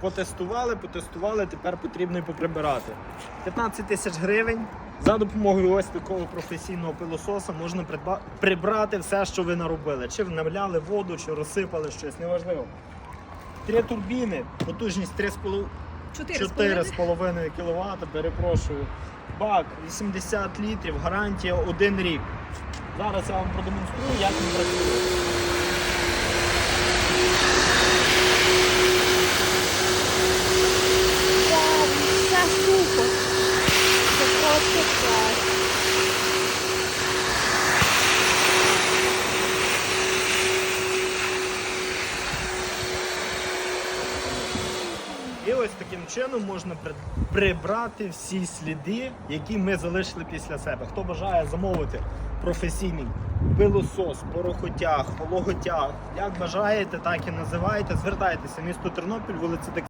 Потестували, потестували, тепер потрібно і поприбирати. 15 тисяч гривень. За допомогою ось такого професійного пилососа можна придба- прибрати все, що ви наробили. Чи наляли воду, чи розсипали щось, неважливо. Три турбіни, потужність 3,5 з половиною. 4,5 кВт, перепрошую. Бак 80 літрів, гарантія 1 рік. Зараз я вам продемонструю, як він працює. І ось таким чином можна прибрати всі сліди, які ми залишили після себе. Хто бажає замовити професійний пилосос, порохотяг, вологотяг, як бажаєте, так і називаєте. Звертайтеся, місто Тернопіль, вулиця.